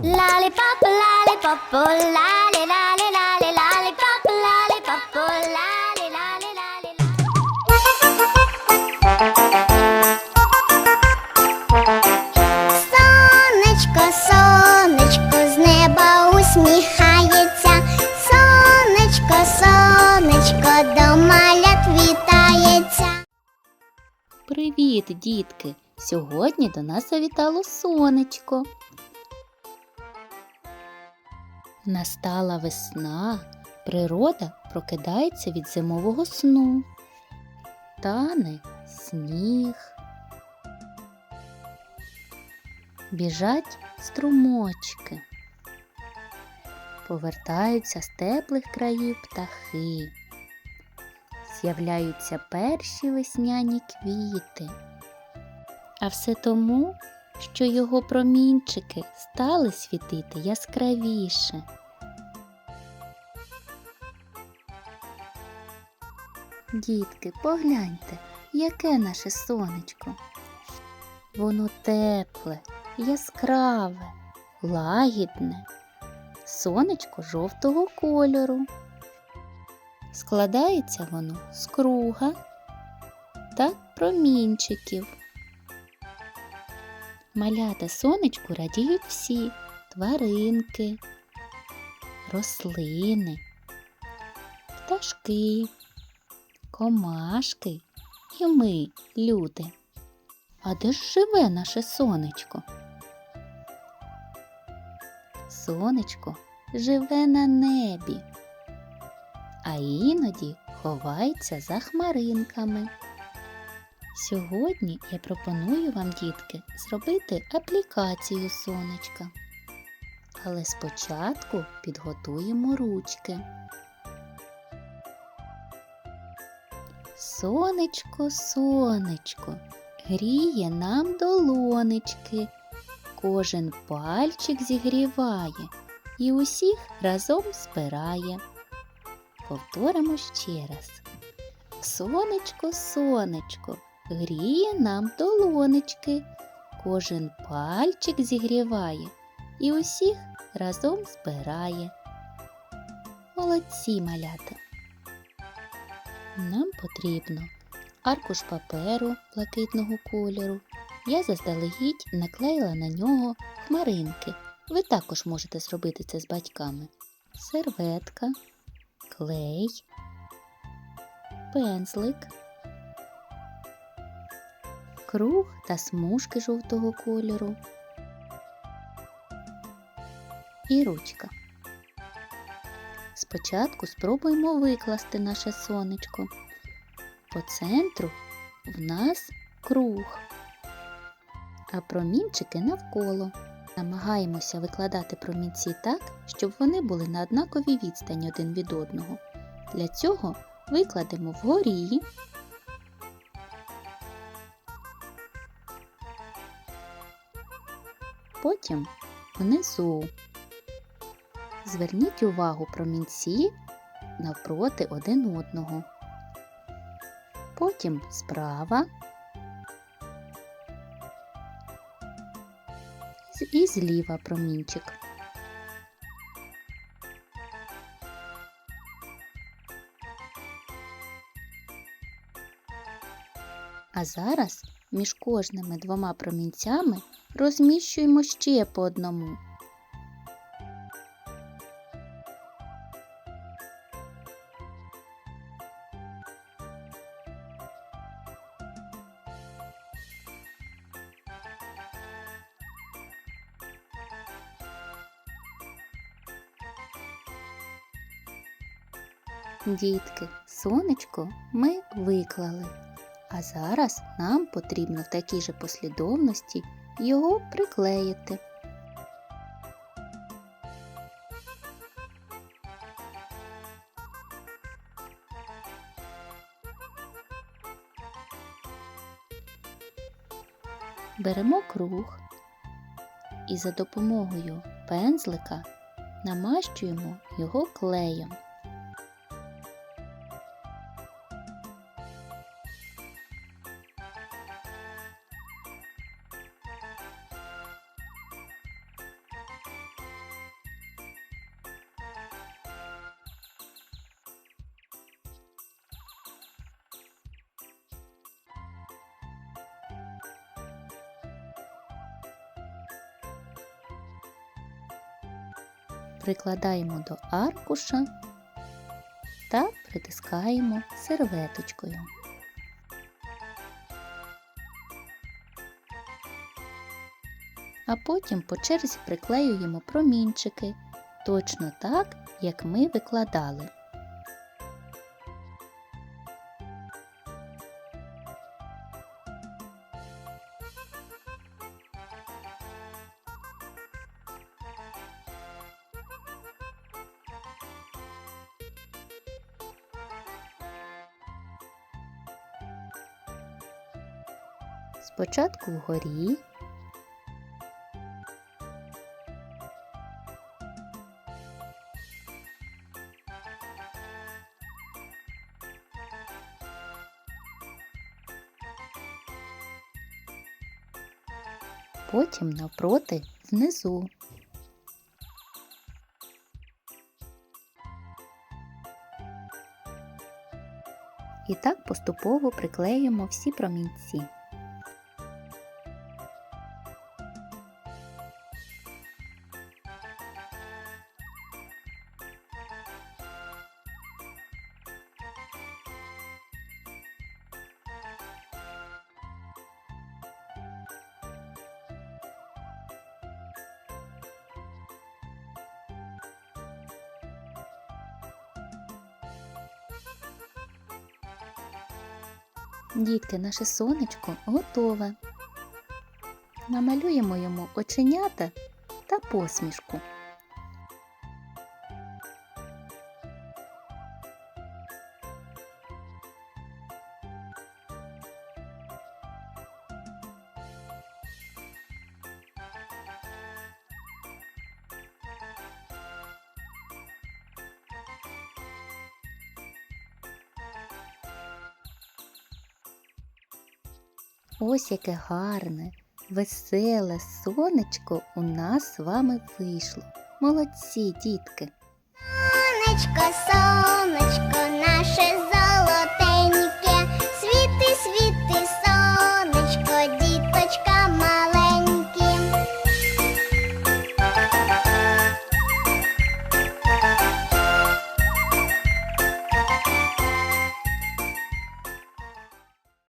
Lollipop, lollipop, oh, lolly, lolly, lolly, lollipop, lollipop, oh, lolly, lolly, lolly, lolly. Сонечко, сонечко, з неба усміхається. Сонечко, сонечко, до малят вітається. Привіт, дітки! Сьогодні до нас завітало сонечко. Настала весна, природа прокидається від зимового сну. Тане сніг. Біжать струмочки. Повертаються з теплих країв птахи. З'являються перші весняні квіти. А все тому, що його промінчики стали світити яскравіше. Дітки, погляньте, яке наше сонечко. Воно тепле, яскраве, лагідне, сонечко жовтого кольору. Складається воно з круга та промінчиків. Малята сонечку радіють всі тваринки, рослини, пташки, комашки і ми, люди. А де ж живе наше сонечко? Сонечко живе на небі, а іноді ховається за хмаринками. Сьогодні я пропоную вам, дітки, зробити аплікацію сонечка. Але спочатку підготуємо ручки. Сонечко, сонечко, гріє нам долонечки, кожен пальчик зігріває і усіх разом збирає. Повторимо ще раз. Сонечко, сонечко, гріє нам долонечки, кожен пальчик зігріває і усіх разом збирає. Молодці малята. Нам потрібно аркуш паперу блакитного кольору. Я заздалегідь наклеїла на нього хмаринки. Ви також можете зробити це з батьками. Серветка, клей, пензлик, круг та смужки жовтого кольору і ручка. Спочатку спробуємо викласти наше сонечко. По центру в нас круг, а промінчики навколо. Намагаємося викладати промінці так, щоб вони були на однаковій відстані один від одного. Для цього викладемо вгорі, потім внизу. Зверніть увагу промінці навпроти один одного. Потім справа і зліва промінчик. А зараз між кожними двома промінцями розміщуємо ще по одному. Дітки, сонечко ми виклали. А зараз нам потрібно в такій же послідовності його приклеїти. Беремо круг і за допомогою пензлика намащуємо його клеєм. Прикладаємо до аркуша та притискаємо серветочкою. А потім по черзі приклеюємо промінчики точно так, як ми викладали. Спочатку вгорі, потім навпроти внизу. І так поступово приклеїмо всі промінці. Дітки, наше сонечко готове. Намалюємо йому оченята та посмішку. Ось яке гарне, веселе сонечко у нас з вами вийшло. Молодці, дітки! Сонечко, сонечко, наше